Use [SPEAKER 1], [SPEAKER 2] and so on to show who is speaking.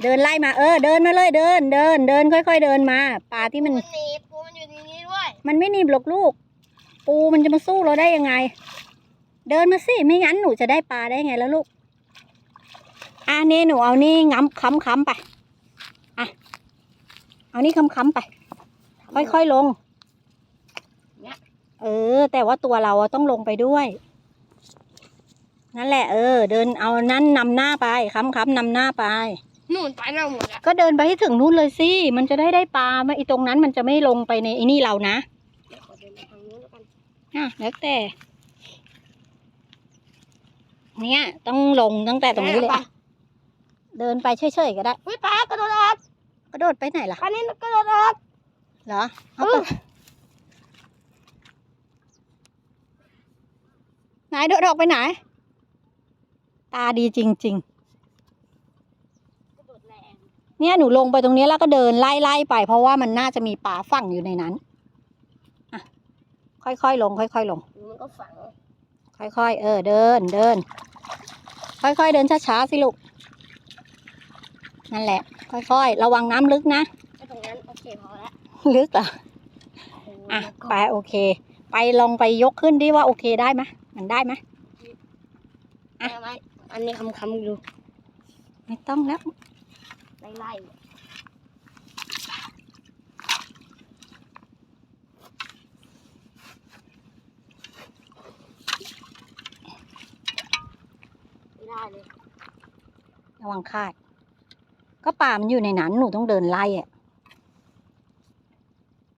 [SPEAKER 1] เดินไล่มาเออ เดินมาเลยเดิน เดิน เดินค่อย ๆ เดินมาปลาที่มัน
[SPEAKER 2] มันหนีบปูมันอยู่ในนี้ด้วย
[SPEAKER 1] มันไม่หนีบหรอกลูก ปูมันจะมาสู้เราได้ยังไง เดินมาสิไม่งั้นหนูจะได้ปลาได้ไงแล้วลูกอะนี่หนูเอานี่ง้ำค้ำค้ำไปอะเอานี่ค้ำค้ำไป ค่อยๆลงเออ แต่ว่าตัวเราอะต้องลงไปด้วย นั่นแหละ เออ เดินเอานั้นนำหน้าไปค้ำค้ำนำหน้าไป
[SPEAKER 2] ห นุนไปเราหมดแล้ว
[SPEAKER 1] ก็เดินไปให้ถึงนู่นเลยสิ มันจะได้ได้ปลามาอีตรงนั้นมันจะไม่ลงไปในไอ้นี่เรานะ
[SPEAKER 2] เดี๋ยวขอเดินไปทางนู้นแล้วกัน
[SPEAKER 1] อะแล้วแต่ เนี่ย ต้องลงตั้งแต่ตรงนี้เลยอะเดินไปเฉยๆก็ได้
[SPEAKER 2] เฮ้ยปลากระโดดออก
[SPEAKER 1] กระโดดไปไหนล่ะ
[SPEAKER 2] ปลานี้กระโดดออก
[SPEAKER 1] เหรอเอาไป
[SPEAKER 2] เออ
[SPEAKER 1] ไหนโดดออกไปไหน ตาดีจริง
[SPEAKER 2] กระโดดแรง
[SPEAKER 1] ๆ เนี่ยหนูลงไปตรงนี้แล้วก็เดินไล่ๆไป เพราะว่ามันน่าจะมีปลาฝังอยู่ในนั้นอะค่อยๆลง ค่อยๆลง
[SPEAKER 2] หรือมันก็ฝัง
[SPEAKER 1] ค่อยๆ เออเดินเดิน ค่อยๆเดินช้าๆสิลูก นั่นแหละ ค่อยๆ ระวังน้ำลึกนะ
[SPEAKER 2] ก็ตรงนั้นโอเคพอแล้ว
[SPEAKER 1] ลึกเหรอ
[SPEAKER 2] โอ้ย
[SPEAKER 1] อะ
[SPEAKER 2] แล้วก็
[SPEAKER 1] ไปโอเค ไปลองไปยกขึ้นดิว่าโอเคได้ไหมมันได้ไหมอะ
[SPEAKER 2] เอาไว้อันนี้คำคำๆอยู่
[SPEAKER 1] ไม่ต้องแล้ว
[SPEAKER 2] ไล่ไล่ไม่ได้เลย
[SPEAKER 1] ระวังคาด ก็ป่ามันอยู่ในนั้นหนูต้องเดินไล่อะ